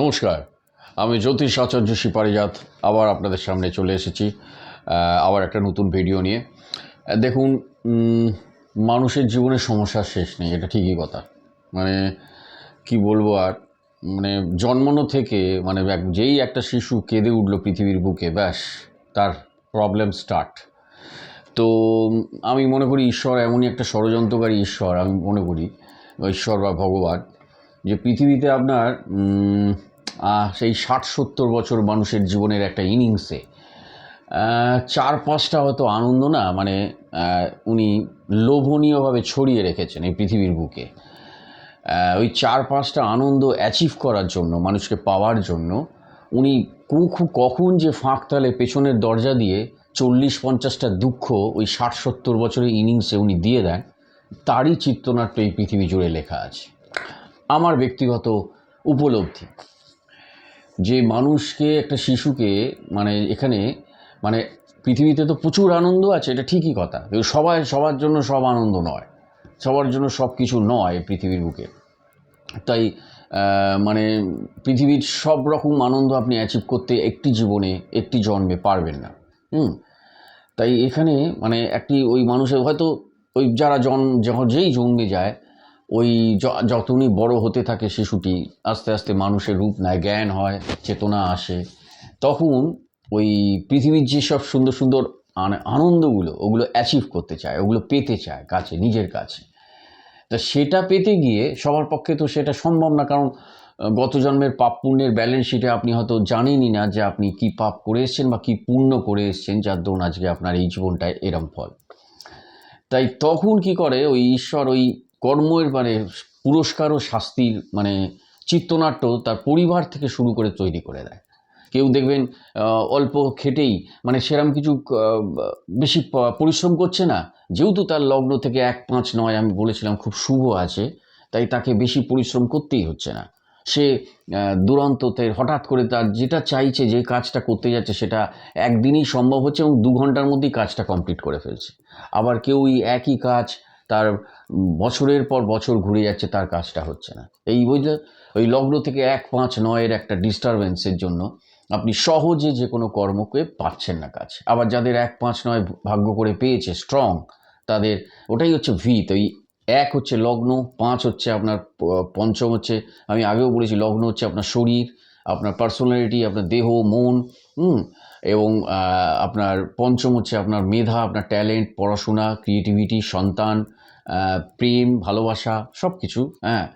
নমস্কার। আমি জ্যোতিষ আচার্য সিপারিজাত, আবার আপনাদের সামনে চলে এসেছি আবার একটা নতুন ভিডিও নিয়ে। দেখুন মানুষের জীবনে সমস্যার শেষ নেই, এটা ঠিকই কথা। মানে কি বলব আর মানে জন্মানো থেকে মানে যেই একটা শিশু কেঁদে উঠল পৃথিবীর বুকে, ব্যাস, তার প্রবলেম স্টার্ট তো আমি মনে করি ঈশ্বর এমনই একটা ষড়যন্ত্রকারী ঈশ্বর, আমি মনে করি, ঈশ্বর বা ভগবান। যে পৃথিবীতে আপনার সেই ষাট সত্তর বছর মানুষের জীবনের একটা ইনিংসে চার পাঁচটা হয়তো আনন্দ না মানে উনি লোভনীয়ভাবে ছড়িয়ে রেখেছেন এই পৃথিবীর বুকে। ওই চার পাঁচটা আনন্দ অ্যাচিভ করার জন্য, মানুষকে পাওয়ার জন্য, উনি কখন কখন যে ফাঁক তালে পেছনের দরজা দিয়ে চল্লিশ পঞ্চাশটা দুঃখ ওই ষাট সত্তর বছরের ইনিংসে উনি দিয়ে দেন, তারই চিত্রনাট্য এই পৃথিবী জুড়ে লেখা আছে। আমার ব্যক্তিগত উপলব্ধি। যে মানুষকে, একটা শিশুকে মানে এখানে মানে পৃথিবীতে তো প্রচুর আনন্দ আছে, এটা ঠিকই কথা। সবাই, সবার জন্য সব আনন্দ নয়। সবার জন্য সব কিছু নয় পৃথিবীর বুকে। তাই মানে পৃথিবীর সব রকম আনন্দ আপনি অ্যাচিভ করতে একটি জীবনে, একটি জন্মে পারবেন না। হুম? তাই এখানে মানে একটি ওই মানুষের, হয়তো ওই যারা জন্ম যেই জন্মে যায় ওই য- যতই বড় হতে থাকে শিশুটি, আস্তে আস্তে মানুষের রূপ নেয়, জ্ঞান হয়, চেতনা আসে, তখন ওই পৃথিবীর যেসব সুন্দর সুন্দর আনন্দগুলো, ওগুলো অ্যাচিভ করতে চায়, ওগুলো পেতে চায় কাছে, নিজের কাছে, তা সেটা পেতে গিয়ে সবার পক্ষে তো সেটা সম্ভব না, কারণ গত জন্মের পাপ পুণ্যের ব্যালেন্স শিটে আপনি হয়তো জানেনই না যে আপনি কি পাপ করে এসেছেন বা কি পুণ্য করে এসছেন, যার দরুন আজকে আপনার এই জীবনটায় এরম ফল। তাই তখন কি করে ওই ঈশ্বর ওই কর্মের মানে পুরস্কার ও শাস্তির মানে চিত্রনাট্য তার পরিবার থেকে শুরু করে তৈরি করে দেয়। কেউ দেখবেন অল্প খেটেই মানে সেরম কিছু বেশি পরিশ্রম করছে না। যেহেতু তার লগ্ন থেকে এক পাঁচ নয় আমি বলেছিলাম খুব শুভ আছে, তাই তাকে বেশি পরিশ্রম করতেই হচ্ছে না। সে দুরন্ততে হঠাৎ করে তার যেটা চাইছে, যে কাজটা করতে যাচ্ছে, সেটা একদিনই সম্ভব হচ্ছে এবং দু ঘণ্টার মধ্যেই কাজটা কমপ্লিট করে ফেলছে। আবার কেউ ওই একই কাজ তার বছরের পর বছর ঘুরে যাচ্ছে, তার কাজটা হচ্ছে না। এই বুঝলে ওই লগ্ন থেকে এক পাঁচ নয়ের একটা ডিস্টারবেন্সের জন্য আপনি সহজে যে কোনো কর্মকে পাচ্ছেন না কাজ। আবার যাদের এক পাঁচ নয় ভাগ্য করে পেয়েছে স্ট্রং তাদের ওটাই হচ্ছে ভিত। ওই এক হচ্ছে লগ্ন, পাঁচ হচ্ছে আপনার পঞ্চম হচ্ছে, আমি আগেও বলেছি, লগ্ন হচ্ছে আপনার শরীর, আপনার পার্সোনালিটি আপনার দেহ, মন, হুম, এবং আপনার পঞ্চম হচ্ছে আপনার মেধা, আপনার ট্যালেন্ট পড়াশোনা ক্রিয়েটিভিটি সন্তান প্রেম, ভালোবাসা সব কিছু হ্যাঁ।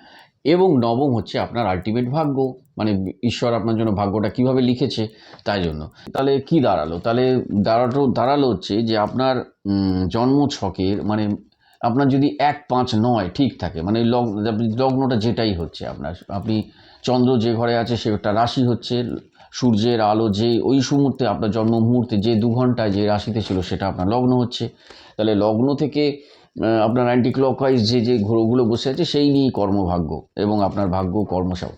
এবং নবম হচ্ছে আপনার আলটিমেট ভাগ্য। মানে ঈশ্বর আপনার জন্য ভাগ্যটা কীভাবে লিখেছে, তাই জন্য। তাহলে কি দাঁড়াল? তাহলে দাঁড়াল দাঁড়াল হচ্ছে যে আপনার জন্ম ছকের মানে আপনার যদি এক পাঁচ নয় ঠিক থাকে মানে লগ্ন লগ্নটা যেটাই হচ্ছে আপনার, আপনি চন্দ্র যে ঘরে আছে সেটা রাশি হচ্ছে, সূর্যের আলো যে, ওই মুহূর্তে আপনার জন্ম মুহূর্তে যে দু ঘন্টায় যে রাশিতে ছিল সেটা আপনার লগ্ন হচ্ছে। তাহলে লগ্ন থেকে আপনার অ্যান্টি ক্লকওয়াইজ যে যে গ্রহগুলো বসে আছে, সেই নিয়েই কর্মভাগ্য এবং আপনার ভাগ্য কর্মসব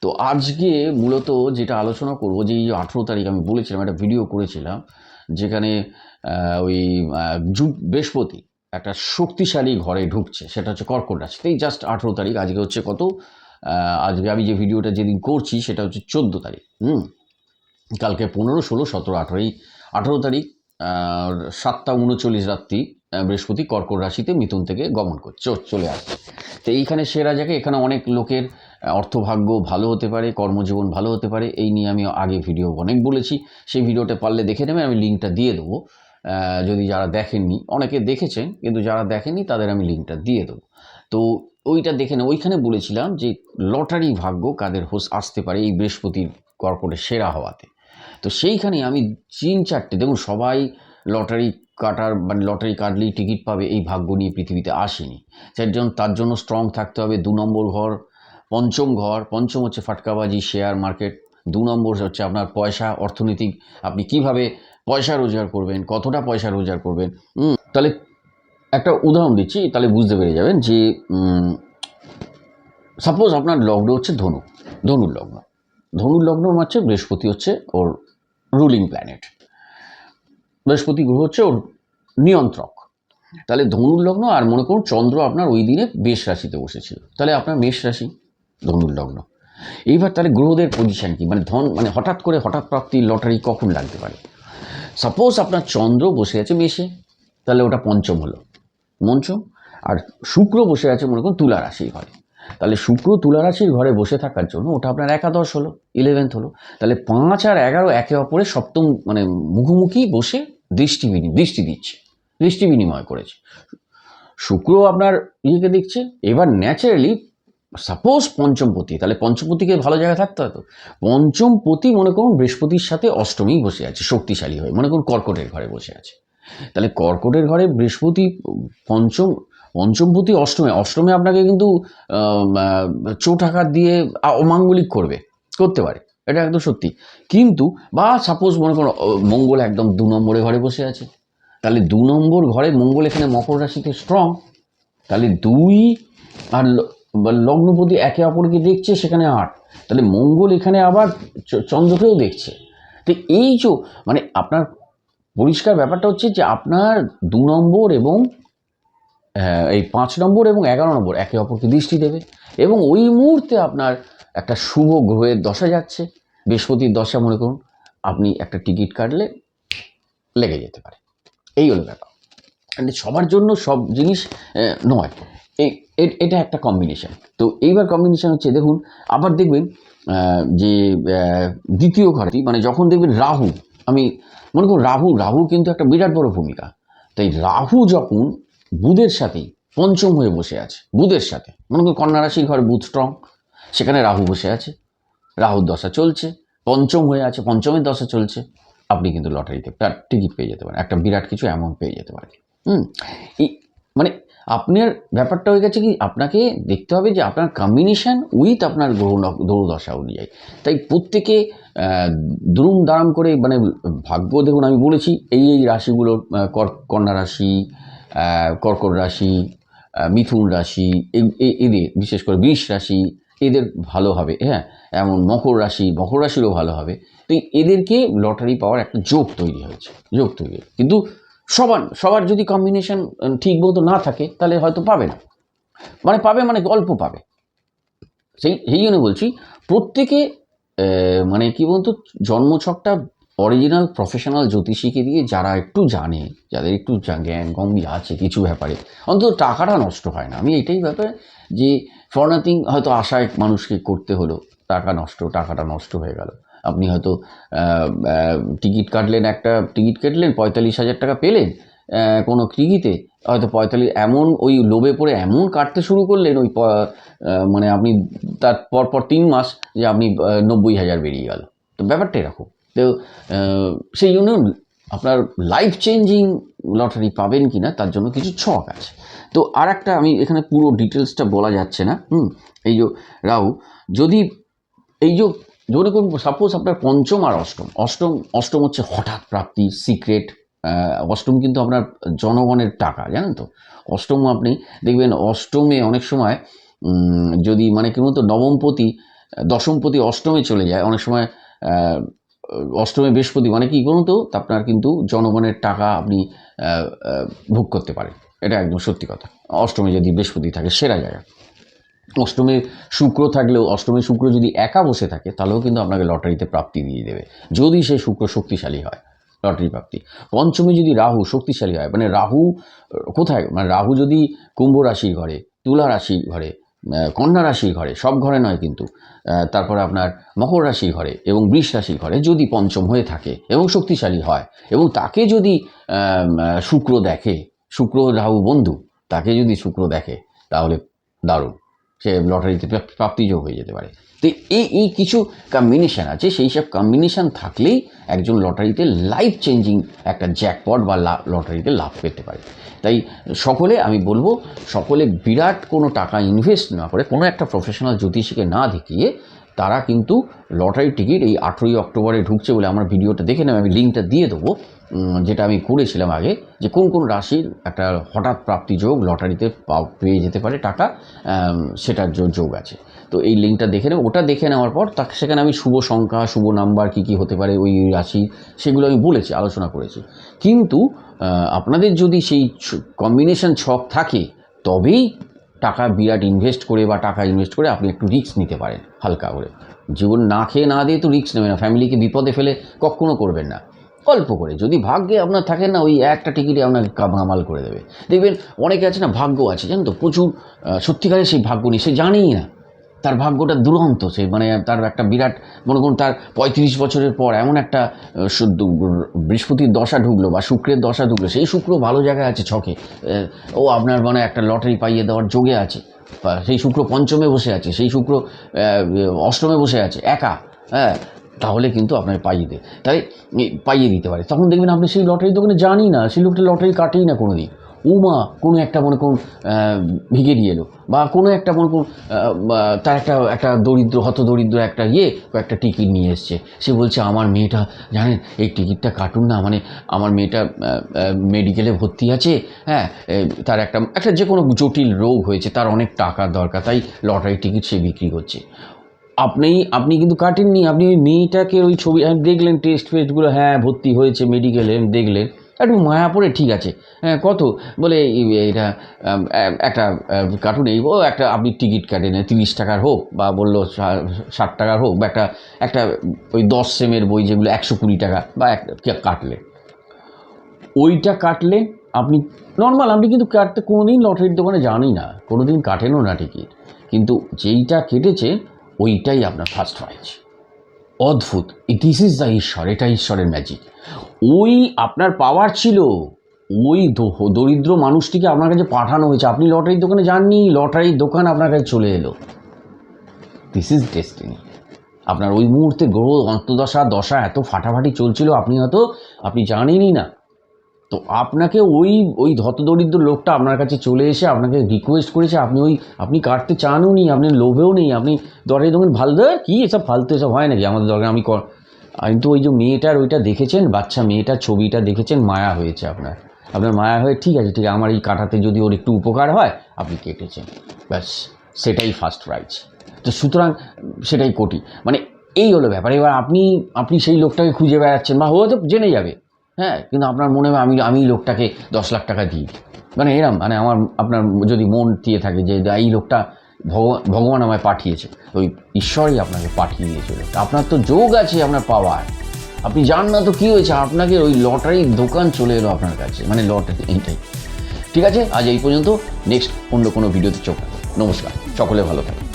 তো আজকে মূলত যেটা আলোচনা করব, যে এই আঠেরো তারিখ আমি বলেছিলাম, একটা ভিডিও করেছিলাম, যেখানে ওই জু- বৃহস্পতি একটা শক্তিশালী ঘরে ঢুকছে, সেটা হচ্ছে কর্কট রাশিতেই জাস্ট আঠেরো তারিখ, আজকে হচ্ছে কত? আজকে আমি যে ভিডিওটা যেদিন করছি, সেটা হচ্ছে চোদ্দ তারিখ, হুম? কালকে পনেরো, ষোলো, সতেরো আঠেরোই আঠেরো তারিখ সাতটা উনচল্লিশ রাত্রি বৃহস্পতি কর্কট রাশিতে মিথুন থেকে গমন করছে চলে আসছে। তো এইখানে সেরা জায়গায় এখানে অনেক লোকের অর্থভাগ্য ভালো হতে পারে, কর্মজীবন ভালো হতে পারে, এই নিয়ে আমি আগে ভিডিও অনেক বলেছি। সেই ভিডিওটা পারলে দেখে নেবেন আমি লিঙ্কটা দিয়ে দেবো। যদি যারা দেখেননি, অনেকে দেখেছেন, কিন্তু যারা দেখেননি, তাদের আমি লিঙ্কটা দিয়ে দেবো। তো ওইটা দেখে না ওইখানে বলেছিলাম যে লটারি ভাগ্য কাদের হোস আসতে পারে এই বৃহস্পতির কর্কটের সেরা হওয়াতে। তো সেইখানে আমি তিন চারটে, দেখুন সবাই লটারি কাটার মানে লটারি কাটলেই টিকিট পাবে, এই ভাগ্য নিয়ে পৃথিবীতে আসেনি। যার জন্য তার জন্য স্ট্রং থাকতে হবে। দু নম্বর ঘর, পঞ্চম ঘর। পঞ্চম হচ্ছে ফাটকাবাজি শেয়ার মার্কেট দু নম্বর হচ্ছে আপনার পয়সা, অর্থনৈতিক। আপনি কীভাবে পয়সা রোজগার করবেন? কতটা পয়সা রোজগার করবেন? তাহলে একটা উদাহরণ দিচ্ছি, তাহলে বুঝতে পেরে যাবেন যে সাপোজ আপনার লগ্ন হচ্ছে ধনু। ধনুর লগ্ন। ধনুর লগ্ন হচ্ছে বৃহস্পতি হচ্ছে ওর রুলিং প্ল্যানেট বৃহস্পতি গ্রহ হচ্ছে ওর নিয়ন্ত্রক। তাহলে ধনুর লগ্ন আর মনে করুন চন্দ্র আপনার ওই দিনে মেষ রাশিতে বসেছিল। তাহলে আপনার মেষ রাশি, ধনুর লগ্ন। এইবার তাহলে গ্রহদের পজিশন কি? মানে ধন মানে হঠাৎ করে হঠাৎ প্রাপ্তির লটারি কখন লাগতে পারে? সাপোজ আপনার চন্দ্র বসে আছে মেষে, তাহলে ওটা পঞ্চম হলো। পঞ্চম আর শুক্র বসে আছে মনে করুন তুলা রাশির ঘরে। তাহলে শুক্র তুলা রাশির ঘরে বসে থাকার জন্য ওটা আপনার একাদশ হলো ইলেভেন্থ হলো। তাহলে পাঁচ আর এগারো একে অপরের সপ্তম মানে মুখোমুখি বসে দৃষ্টি দৃষ্টি দিচ্ছে, দৃষ্টি বিনিময় করেছে। শুক্র আপনার ইয়েকে দেখছে, এবার ন্যাচারালি সাপোজ পঞ্চমপতি তাহলে পঞ্চমপতিকে ভালো জায়গায় থাকতে হতো পঞ্চমপতি মনে করুন বৃহস্পতির সাথে অষ্টমী বসে আছে, শক্তিশালী হয়ে, মনে করুন কর্কটের ঘরে বসে আছে। তাহলে কর্কটের ঘরে বৃহস্পতি, পঞ্চম পঞ্চমপতি অষ্টমে অষ্টমে আপনাকে কিন্তু চোট আঘাত দিয়ে অমাঙ্গলিক করবে, করতে পারে। এটা একদম সত্যি। কিন্তু, বা সাপোজ মনে করো মঙ্গল একদম দু নম্বরে ঘরে বসে আছে। তাহলে দু নম্বর ঘরে মঙ্গল এখানে মকর রাশিতে স্ট্রং তাহলে দুই আর লগ্নপতি একে অপরকে দেখছে, সেখানে আট। তাহলে মঙ্গল এখানে আবার চন্দ্রকেও দেখছে। তো এই যে মানে আপনার পরিষ্কার ব্যাপারটা হচ্ছে যে, আপনার দু নম্বর এবং এই পাঁচ নম্বর এবং এগারো নম্বর একে অপরকে দৃষ্টি দেবে। এবং ওই মুহূর্তে আপনার একটা শুভ গ্রহের দশা যাচ্ছে। বৃহস্পতির দশা, মনে করুন, আপনি একটা টিকিট কাটলে লেগে যেতে পারে। এই হলো ব্যাপার। মানে সবার জন্য সব জিনিস নয়। এই এটা একটা কম্বিনেশন তো এইবার কম্বিনেশন হচ্ছে, দেখুন, আবার দেখবেন যে দ্বিতীয় ঘরে মানে যখন দেখবেন রাহু, আমি মনে করুন, রাহু রাহু কিন্তু একটা বিরাট বড় ভূমিকা। তাই রাহু যখন বুধের সাথেই, পঞ্চম হয়ে বসে আছে, বুধের সাথে, মনে করুন, কন্যা রাশির ঘরে বুধ স্ট্রং সেখানে রাহু বসে আছে। রাহুর দশা চলছে পঞ্চম হয়ে আছে পঞ্চমের দশা চলছে আপনি কিন্তু লটারিতে টিকিট পেয়ে যেতে পারেন একটা বিরাট কিছু অ্যামাউন্ট পেয়ে যেতে পারেন। হুম মানে আপনার ব্যাপারটা হয়ে গেছে কি আপনাকে দেখতে হবে যে আপনার কম্বিনেশন উইথ আপনার গ্রহ ন- দশা অনুযায়ী। তাই প্রত্যেকে দুরুম দারাম করে মানে ভাগ্য দেখুন আমি বলেছি এই এই রাশিগুলো আহ, কর- কন্যা রাশি কর্কট রাশি মিথুন রাশি এদের বিশেষ করে বৃষ রাশি এদের ভালো হবে হ্যাঁ? এমন মকর রাশি, মকর রাশিরও ভালো হবে। তো এদেরকে লটারি পাওয়ার একটা যোগ তৈরি হয়েছে যোগ তৈরি। কিন্তু সবার সবার যদি কম্বিনেশন ঠিক মতো না থাকে, তাহলে হয়তো পাবে না। মানে পাবে মানে অল্প পাবে। সেই সেই জন্য বলছি, প্রত্যেকে মানে কি বলতো, জন্মছকটা অরিজিনাল প্রফেশনাল জ্যোতিষীকে দিয়ে যারা একটু জানে, যাদের একটু জ্ঞান গম্ভীর আছে কিছু ব্যাপারে, অন্তত টাকাটা নষ্ট হয় না। আমি এটাই ব্যাপারে যে ফর নাথিং হয়তো আশায় মানুষকে করতে হলো, টাকা নষ্ট, টাকাটা নষ্ট হয়ে গেল। আপনি হয়তো টিকিট কাটলেন একটা, টিকিট কাটলেন, পঁয়তাল্লিশ হাজার টাকা পেলেন কোনো টিকিটে হয়তো পঁয়তাল্লিশ, এমন ওই লোভে পড়ে এমন কাটতে শুরু করলেন ওই মানে আপনি তার পর পর তিন মাস যে আপনি নব্বই হাজার বেরিয়ে গেল। তো ব্যাপারটা এরকম। তো সেই জন্য আপনার লাইফ চেঞ্জিং লটারি পাবেন কি না তার জন্য কিছু ছক আছে। তো আর একটা আমি এখানে পুরো ডিটেলসটা বলা যাচ্ছে না, হুম, এই যে রাহু, যদি এই যে মনে করুন সাপোজ আপনার পঞ্চম আর অষ্টম অষ্টম অষ্টম হচ্ছে হঠাৎ প্রাপ্তি সিক্রেট অষ্টম কিন্তু আপনার জনগণের টাকা, জানেন তো? অষ্টম আপনি দেখবেন, অষ্টমে অনেক সময় যদি মানে কি বলতো, নবমপতি, দশমপতি অষ্টমে চলে যায়, অনেক সময় অষ্টমে বৃহস্পতি মানে কি বলুন তো আপনার কিন্তু জনগণের টাকা আপনি ভোগ করতে পারেন। এটা একদম সত্যি কথা। অষ্টমী যদি বৃহস্পতি থাকে, সেরা জায়গা। অষ্টমে শুক্র থাকলেও, অষ্টমে শুক্র যদি একা বসে থাকে, তাহলেও কিন্তু আপনাকে লটারিতে প্রাপ্তি দিয়ে দেবে। যদি সে শুক্র শক্তিশালী হয় লটারি প্রাপ্তি। পঞ্চমে যদি রাহু শক্তিশালী হয় মানে রাহু, কোথায়? মানে রাহু যদি কুম্ভ রাশির ঘরে, তুলা রাশির ঘরে কন্যা রাশির ঘরে, সব ঘরে নয় কিন্তু তারপরে আপনার মকর রাশির ঘরে এবং বৃষ রাশির ঘরে যদি পঞ্চম হয়ে থাকে এবং শক্তিশালী হয় এবং তাকে যদি শুক্র দেখে শুক্র রাহু বন্ধু, তাকে যদি শুক্র দেখে, তাহলে দারুণ। সে লটারিতে প্রাপ- প্রাপ্তিযোগ হয়ে যেতে পারে। তো এই এই কিছু কম্বিনেশান আছে, সেই সব কম্বিনেশান থাকলেই একজন লটারিতে লাইফ চেঞ্জিং একটা জ্যাকপট বা লটারিতে লাভ পেতে পারে। তাই সকলে, আমি বলব, সকলে বিরাট কোনো টাকা ইনভেস্ট না করে কোনো একটা প্রফেশনাল জ্যোতিষীকে না দেখিয়ে তারা কিন্তু লটারি টিকিট এই আঠেরোই অক্টোবরে ঢুকছে বলে আমার ভিডিওটা দেখে নেবে আমি লিঙ্কটা দিয়ে দেবো যেটা আমি করেছিলাম আগে, যে কোন কোন রাশির একটা হঠাৎ প্রাপ্তি যোগ লটারিতে পেয়ে যেতে পারে টাকা সেটার যোগ আছে। তো এই লিঙ্কটা দেখে নেব, ওটা দেখে নেওয়ার পর তাকে সেখানে আমি শুভ সংখ্যা, শুভ নাম্বার, কী কী হতে পারে ওই রাশি, সেগুলো আমি বলেছি, আলোচনা করেছি। কিন্তু আপনাদের যদি সেই কম্বিনেশন ছক থাকে, তবেই টাকা বিরাট ইনভেস্ট করে বা টাকা ইনভেস্ট করে আপনি একটু রিস্ক নিতে পারেন, হালকা করে। জীবন না খেয়ে না দিয়ে তো রিস্ক নেবেন না ফ্যামিলিকে বিপদে ফেলে কখনো করবেন না। অল্প করে, যদি ভাগ্যে আপনার থাকে না, ওই একটা টিকিটে আপনাকে কামাল করে দেবে। দেখবেন অনেকে আছে না, ভাগ্য আছে, জানেন তো? প্রচুর সত্যিকারের সেই ভাগ্য নিয়ে সে জানেই না। তার ভাগ্যটা দুরন্ত সে মানে তার একটা বিরাট, মনে করুন তার পঁয়ত্রিশ বছরের পর এমন একটা বৃহস্পতির দশা ঢুকলো বা শুক্রের দশা ঢুকলো, সেই শুক্র ভালো জায়গায় আছে ছকে ও আপনার মানে একটা লটারি পাইয়ে দেওয়ার যোগে আছে সেই শুক্র পঞ্চমে বসে আছে, সেই শুক্র অষ্টমে বসে আছে, একা হ্যাঁ তাহলে কিন্তু আপনাকে পাইয়ে দেয় তাই পাইয়ে দিতে পারে। তখন দেখবেন আপনি সেই লটারি দোকানে জানি না, সেই লোকটা লটারি কাটেই না কোনো দিন উমা কোনো একটা মনে করুন ভিখারি এলো, বা কোনো একটা মনে করুন তার একটা একটা দরিদ্র হত দরিদ্র একটা ইয়ে একটা টিকিট নিয়ে এসছে। সে বলছে, আমার মেয়েটা, জানেন, এই টিকিটটা কাটুন না মানে আমার মেয়েটা মেডিকেলে ভর্তি আছে হ্যাঁ তার একটা একটা যে কোনো জটিল রোগ হয়েছে, তার অনেক টাকার দরকার, তাই লটারি টিকিট সে বিক্রি করছে। আপনি আপনি কিন্তু কাটেননি, আপনি ওই মেয়েটাকে ওই ছবি দেখলেন টেস্ট ফেস্টগুলো হ্যাঁ ভর্তি হয়েছে মেডিকেলে দেখলেন। একটু মায়া পড়ে ঠিক আছে। হ্যাঁ কত? বলে এটা একটা কার্টুন এই, ও একটা আপনি টিকিট কাটেন, তিরিশ টাকার হোক বা বলল ষাট টাকার হোক বা একটা একটা ওই দশ সেমের বই যেগুলো একশো কুড়ি টাকা বা এক কাটলেন ওইটা কাটলে আপনি নর্মাল আপনি কিন্তু কাটতে কোনো দিন লটারির দোকানে জানি না কোনো দিন কাটেনও না টিকিট কিন্তু যেইটা কেটেছে, ওইটাই আপনার ফার্স্ট প্রাইজ অদ্ভুত। দিস ইজ দ্য ঈশ্বর, এটা ঈশ্বরের ম্যাজিক ওই আপনার পাওয়ার ছিল, ওই দরিদ্র মানুষটিকে আপনার কাছে পাঠানো হয়েছে। আপনি লটারির দোকানে যাননি লটারির দোকান আপনার কাছে চলে এলো। দিস ইজ ডেস্টিনি আপনার ওই মুহূর্তে গ্রহ অন্তদশা দশা এত ফাটাফাটি চলছিল, আপনি হয়তো, আপনি জানেনই না। তো আপনাকে ওই ওই হতদরিদ্র লোকটা আপনার কাছে চলে এসে আপনাকে রিকোয়েস্ট করেছে, আপনি ওই, আপনি কাটতে চানও নি, আপনি লোভেও নেই, আপনি দরকারি তখন ভালো কী এসব ফালতু এসব হয় নাকি? আমাদের দরকার, আমি কিন্তু ওই যে মেয়েটার ওইটা দেখেছেন, বাচ্চা মেয়েটার ছবিটা দেখেছেন, মায়া হয়েছে আপনার। আপনার মায়া হয়ে, ঠিক আছে ঠিক আছে, আমার এই কাটাতে যদি ওর একটু উপকার হয়, আপনি কেটেছেন। ব্যাস, সেটাই ফার্স্ট প্রাইজ তো সুতরাং, সেটাই কোটি মানে এই হলো ব্যাপার। এবার আপনি আপনি সেই লোকটাকে খুঁজে বেড়াচ্ছেন, বা হয়তো জেনে যাবে। হ্যাঁ কিন্তু আপনার মনে আমি আমি লোকটাকে দশ লাখ টাকা দিই। মানে এরম মানে আমার, আপনার যদি মন দিয়ে থাকে যে, এই লোকটা ভগবান আমায় পাঠিয়েছে, ওই ঈশ্বরই আপনাকে পাঠিয়ে দিয়েছিল আপনার তো যোগ আছে আপনার পাওয়ার। আপনি জান না তো কী হয়েছে, আপনাকে ওই লটারির দোকান চলে এলো আপনার কাছে মানে লটারি, এইটাই। ঠিক আছে? আজ এই পর্যন্ত, নেক্সট অন্য কোনো ভিডিওতে চোখ নমস্কার, সকলে ভালো থাকুন